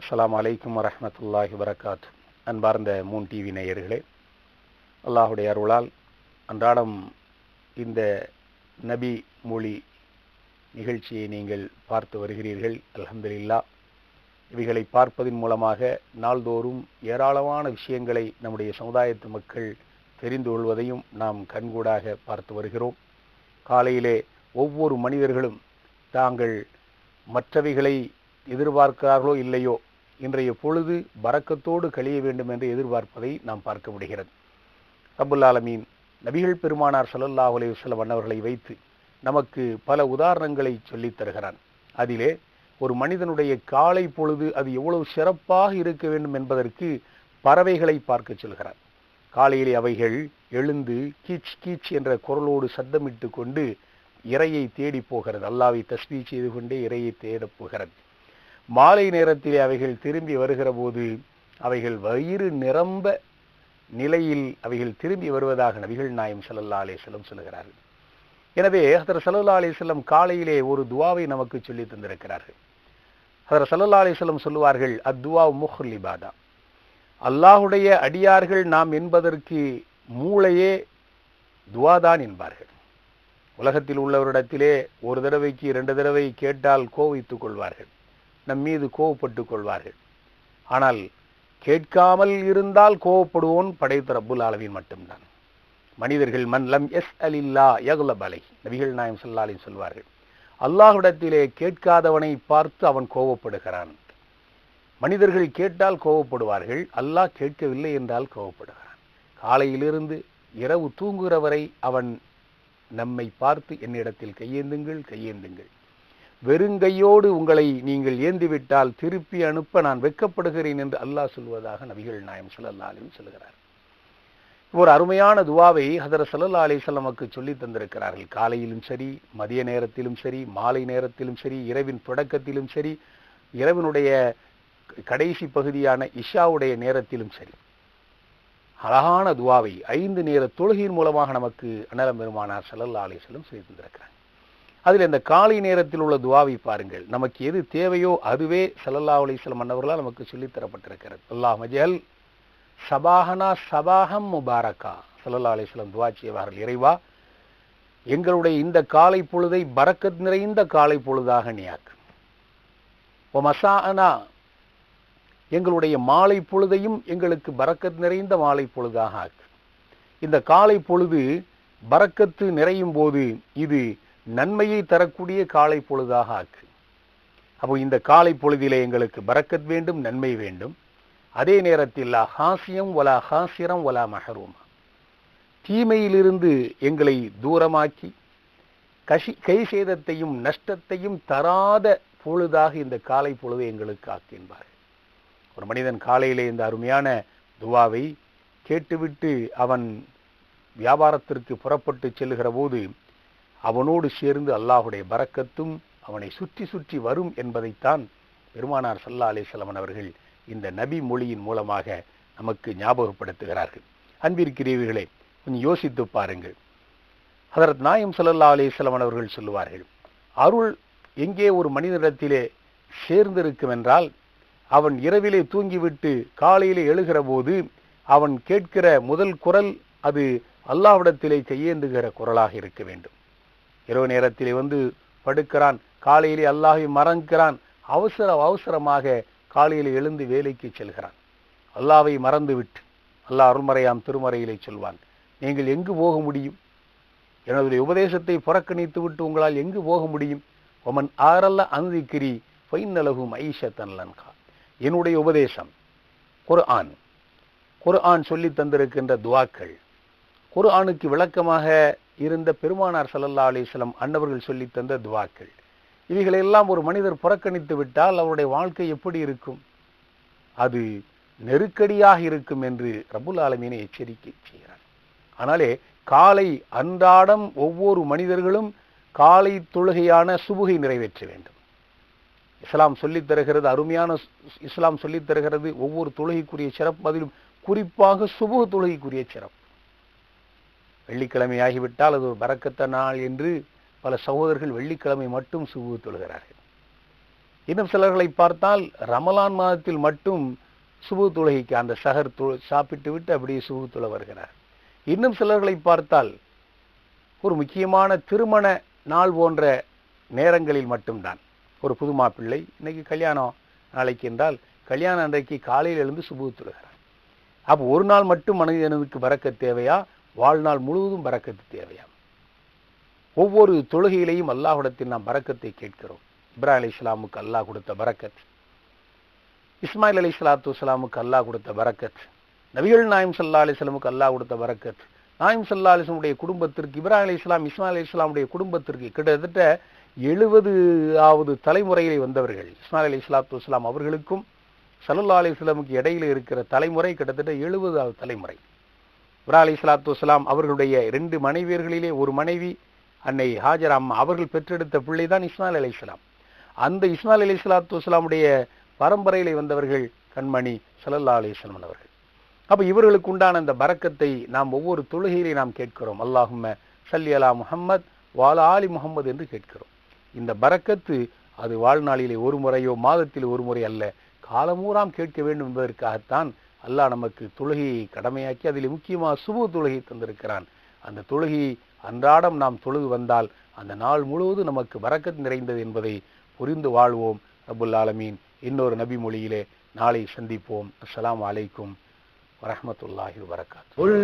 அஸ்லாம் வலைக்கம் வரமத்துல்லாஹி வரகாத் அன்பார்ந்த மூன் டிவி நேயர்களே அல்லாஹுடைய அருளால் அன்றாடம் இந்த நபி மொழி நிகழ்ச்சியை நீங்கள் பார்த்து வருகிறீர்கள். அலமதுல்லா இவைகளை பார்ப்பதன் மூலமாக நாள்தோறும் ஏராளமான விஷயங்களை நம்முடைய சமுதாயத்து மக்கள் தெரிந்து கொள்வதையும் நாம் கண்கூடாக பார்த்து வருகிறோம். காலையிலே ஒவ்வொரு மனிதர்களும் தாங்கள் மற்றவைகளை எதிர்பார்க்கிறார்களோ இல்லையோ இன்றைய பொழுது பறக்கத்தோடு கழிய வேண்டும் என்று எதிர்பார்ப்பதை நாம் பார்க்க முடிகிறது. ரப்புல் ஆலமீன் நபிகள் பெருமானார் ஸல்லல்லாஹு அலைஹி வஸல்லம் அன்னவர்களை வைத்து நமக்கு பல உதாரணங்களை சொல்லித் தருகிறான். அதிலே ஒரு மனிதனுடைய காலை பொழுது அது எவ்வளவு சிறப்பாக இருக்க வேண்டும் என்பதற்கு பறவைகளை பார்க்க சொல்கிறான் காலையிலே அவைகள் எழுந்து கீச் கீச் என்ற குரலோடு சத்தமிட்டு கொண்டு இறையை தேடி போகிறது. அல்லாவை தஸ்மி செய்து கொண்டே இறையை தேடப் போகிறது. மாலை நேரத்திலே அவைகள் திரும்பி வருகிற போது அவைகள் வயிறு நிரம்ப நிலையில் அவைகள் திரும்பி வருவதாக நபிகள் நாயம் சல்லல்லா அலைஹி சொல்லுகிறார்கள். எனவே ஹதர் ஸல்லல்லாஹு அலைஹி காலையிலே ஒரு துவாவை நமக்கு சொல்லி தந்திருக்கிறார்கள். ஹதர் ஸல்லல்லாஹு அலைஹி வஸல்லம் சொல்லுவார்கள் அத்துவா முஹ்லிபாதா. அல்லாஹுடைய அடியார்கள் நாம் என்பதற்கு மூளையே துவாதான் என்பார்கள். உலகத்தில் உள்ளவரிடத்திலே ஒரு தடவைக்கு இரண்டு தடவை கேட்டால் கோவித்துக் கொள்வார்கள். நம் மீது கோவப்பட்டுக் கொள்வார்கள். ஆனால் கேட்காமல் இருந்தால் கோவப்படுவோன் படைத்த ரப்புல் ஆலமீன் மட்டும்தான். மனிதர்கள் மன்லம் எஸ் அலில்லா யகுலபலை நபிகள் நாயம் சொல்லாலே சொல்வார்கள். அல்லாஹ்விடத்திலே கேட்காதவனை பார்த்து அவன் கோவப்படுகிறான். மனிதர்கள் கேட்டால் கோவப்படுவார்கள் அல்லாஹ் கேட்கவில்லை என்றால் கோவப்படுகிறான். காலையிலிருந்து இரவு தூங்குகிற வரை அவன் நம்மை பார்த்து என்னிடத்தில் கையேந்துங்கள் கையேந்துங்கள். வெறுங்கையோடு உங்களை நீங்கள் ஏந்திவிட்டால் திருப்பி அனுப்ப நான் வெட்கப்படுகிறேன் என்று அல்லாஹ் சொல்வதாக நபிகள் நாயம் ஸல்லல்லாஹு அலைஹி சொல்கிறார். ஒரு அருமையான துவாவை ஹதர சல்லா அலிசல்லமக்கு சொல்லி தந்திருக்கிறார்கள். காலையிலும் சரி மதிய நேரத்திலும் சரி மாலை நேரத்திலும் சரி இரவின் தொடக்கத்திலும் சரி இரவினுடைய கடைசி பகுதியான இஷாவுடைய நேரத்திலும் சரி. அழகான துவாவை ஐந்து நேர தொழுகையின் மூலமாக நமக்கு அன்னலம் பெருமானார் ஸல்லல்லாஹு அலைஹி செய்து தந்திருக்கிறார். அதில் இந்த காலை நேரத்தில் உள்ள துவாவை பாருங்கள். நமக்கு எது தேவையோ அதுவே ஸல்லல்லாஹு அலைஹி அன்னவர்களால் நமக்கு சொல்லித்தரப்பட்டிருக்கிறது அல்லாஹ் மஜல் சபாஹனா சபாஹம் முபாரக்கா. ஸல்லல்லாஹு அலைஹி வஸல்லம் துவா செய்வார்கள். இறைவா எங்களுடைய இந்த காலை பொழுதை பரக்கத் நிறைந்த காலை பொழுதாக நீயாக்கு ஓ மசானா எங்களுடைய மாலை பொழுதையும் எங்களுக்கு பறக்கத் நிறைந்த மாலை பொழுதாக ஆக்கு. இந்த காலை பொழுது பறக்கத்து நிறையும் போது இது நன்மையை தரக்கூடிய காலை பொழுதாக ஆக்கு. அப்போ இந்த காலை பொழுதிலே எங்களுக்கு பறக்கத் வேண்டும் நன்மை வேண்டும். அதே நேரத்தில் லா ஹாசியம் வலா ஹாசிரம் வலா மஹரூமா. தீமையிலிருந்து எங்களை தூரமாக்கி கஷி கை சேதத்தையும் நஷ்டத்தையும் தராத பொழுதாக இந்த காலை பொழுது எங்களுக்கு ஆக்கின்பார்கள் ஒரு மனிதன் காலையிலே இந்த அருமையான துவாவை கேட்டுவிட்டு அவன் வியாபாரத்திற்கு புறப்பட்டு செல்லுகிற போது அவனோடு சேர்ந்து அல்லாஹுடைய பறக்கத்தும் அவனை சுற்றி சுற்றி வரும் என்பதைத்தான் பெருமானார் சல்லா அலிஸ்லமன் அவர்கள் இந்த நபி மொழியின் மூலமாக நமக்கு ஞாபகப்படுத்துகிறார்கள். அன்பிற்கிறீர்களே கொஞ்சம் யோசித்து பாருங்கள். ஹதரத் நாயம் சல்லல்லா அலிஸ்லமன் அவர்கள் சொல்லுவார்கள் அருள் எங்கே ஒரு மனிதனிடத்திலே சேர்ந்திருக்கும் என்றால் அவன் இரவிலே தூங்கிவிட்டு காலையிலே எழுகிற போது அவன் கேட்கிற முதல் குரல் அது அல்லாவிடத்திலே கையேந்துகிற குரலாக இருக்க வேண்டும். இரவு நேரத்திலே வந்து படுக்கிறான் காலையிலே அல்லாஹை மறக்கிறான் அவசர அவசரமாக காலையில் எழுந்து வேலைக்கு செல்கிறான். அல்லாவை மறந்துவிட்டு அல்லாஹ் அருள்மறையாம் திருமறையிலே சொல்வான் நீங்கள் எங்கு போக முடியும்? எனது உபதேசத்தை புறக்கணித்து விட்டு உங்களால் எங்கு போக முடியும்? ஒமன் ஆரல்ல அந்திக்கிரி பொய்நலகும் ஐஷத்தன் லன்கா என்னுடைய உபதேசம். குர்ஆன். குர்ஆன் சொல்லி தந்திருக்கின்ற துவாக்கள். குர்ஆனுக்கு விளக்கமாக இருந்த பெருமானார் சல்லல்லா அலிஸ்லம் அன்னவர்கள் சொல்லி தந்த துவாக்கள். இவைகளெல்லாம் ஒரு மனிதர் புறக்கணித்து விட்டால் அவருடைய வாழ்க்கை எப்படி இருக்கும்? அது நெருக்கடியாக இருக்கும் என்று ரபுல் ஆலமீனை எச்சரிக்கை செய்கிறார். ஆனாலே காலை அன்றாடம் ஒவ்வொரு மனிதர்களும் காலை தொழுகையான சுபுகை நிறைவேற்ற வேண்டும். இஸ்லாம் சொல்லித் தருகிறது அருமையான இஸ்லாம் சொல்லித் தருகிறது ஒவ்வொரு தொழுகைக்குரிய சிறப்பு அதிலும் குறிப்பாக சுபுக தொழுகைக்குரிய சிறப்பு. வெள்ளிக்கிழமை ஆகிவிட்டால் அது ஒரு பறக்கத்த நாள் என்று பல சகோதரர்கள் வெள்ளிக்கிழமை மட்டும் சுபு தொழுகிறார்கள். இன்னும் சிலர்களை பார்த்தால் ரமலான் மாதத்தில் மட்டும் சுபு தொழுகைக்கு அந்த சகர் தொழு சாப்பிட்டு விட்டு அப்படியே சுபு தொழ வருகிறார். இன்னும் சிலர்களை பார்த்தால் ஒரு முக்கியமான திருமண நாள் போன்ற நேரங்களில் மட்டும்தான். ஒரு புது மாப்பிள்ளை. இன்னைக்கு கல்யாணம் நாளைக்கு என்றால் கல்யாணம் அன்றைக்கு காலையில் எழுந்து சுபு தொழுகிறார். அப்போ ஒரு நாள் மட்டும் மனிதனுக்கு பறக்க தேவையா? வாழ்நாள் முழுவதும் பறக்கத்து தேவையா? ஒவ்வொரு தொழுகையிலையும் அல்லாஹுடத்தில் நாம் பறக்கத்தை கேட்கிறோம். இப்ராஹிம் அலி இஸ்லாமுக்கு அல்லாஹ் கொடுத்த பறக்கத் இஸ்மாயில் அலி சலாத்து வலாமுக்கு அல்லாஹ் கொடுத்த பறக்கத் நபிகள் நாயம் சல்லா அலிஸ்லாமுக்கு அல்லாஹ் கொடுத்த பறக்கத் நாயம் சல்லா அலிஸ்லமுடைய குடும்பத்திற்கு இப்ராஹிம் அலி இஸ்லாம் இஸ்மாயில் அலி இஸ்லாமுடைய குடும்பத்திற்கு கிட்டத்தட்ட எழுபது ஆவது தலைமுறையிலே வந்தவர்கள் இஸ்மாயில் அலி இஸ்லாத்து இஸ்லாம் அவர்களுக்கும் சல்லா அலி இஸ்லாமுக்கு இடையில் இருக்கிற தலைமுறை கிட்டத்தட்ட எழுபதாவது தலைமுறை. இப்ரா அலி இஸ்லாத்து இஸ்லாம் அவர்களுடைய ரெண்டு மனைவியர்களிலே ஒரு மனைவி அன்னை ஹாஜர் அம்மா அவர்கள் பெற்றெடுத்த பிள்ளை தான் இஸ்மாயில் அலி இஸ்லாம் அந்த இஸ்மாயில் அலி இஸ்லாத்து இஸ்லாமுடைய பரம்பரையிலே வந்தவர்கள் கண்மணி சல்லல்லா அலிஸ்லாம் அவர்கள். அப்போ இவர்களுக்கு உண்டான அந்த பரக்கத்தை நாம் ஒவ்வொரு தொழுகையிலே நாம் கேட்கிறோம். அல்லாஹும்ம சல்லி அலா முஹம்மத் வாலா அலி முகமது என்று கேட்கிறோம். இந்த பறக்கத்து அது வாழ்நாளிலே ஒரு முறையோ மாதத்தில் ஒரு முறை அல்ல. காலமூராம் கேட்க வேண்டும் என்பதற்காகத்தான் அல்லாஹ் நமக்கு தொழுகையை கடமையாக்கி அதில் முக்கியமாக சுபு தொழுகை தந்திருக்கிறான். அந்த தொழுகையை அன்றாடம் நாம் தொழுது வந்தால் அந்த நாள் முழுவதும் நமக்கு வரக்கத் நிறைந்தது என்பதை புரிந்து வாழ்வோம். ரபுல் ஆலமீன். இன்னொரு நபி மொழியிலே நாளை சந்திப்போம். அஸ்லாம் வலைக்கும் வரமத்துல்லாஹி வரகாத்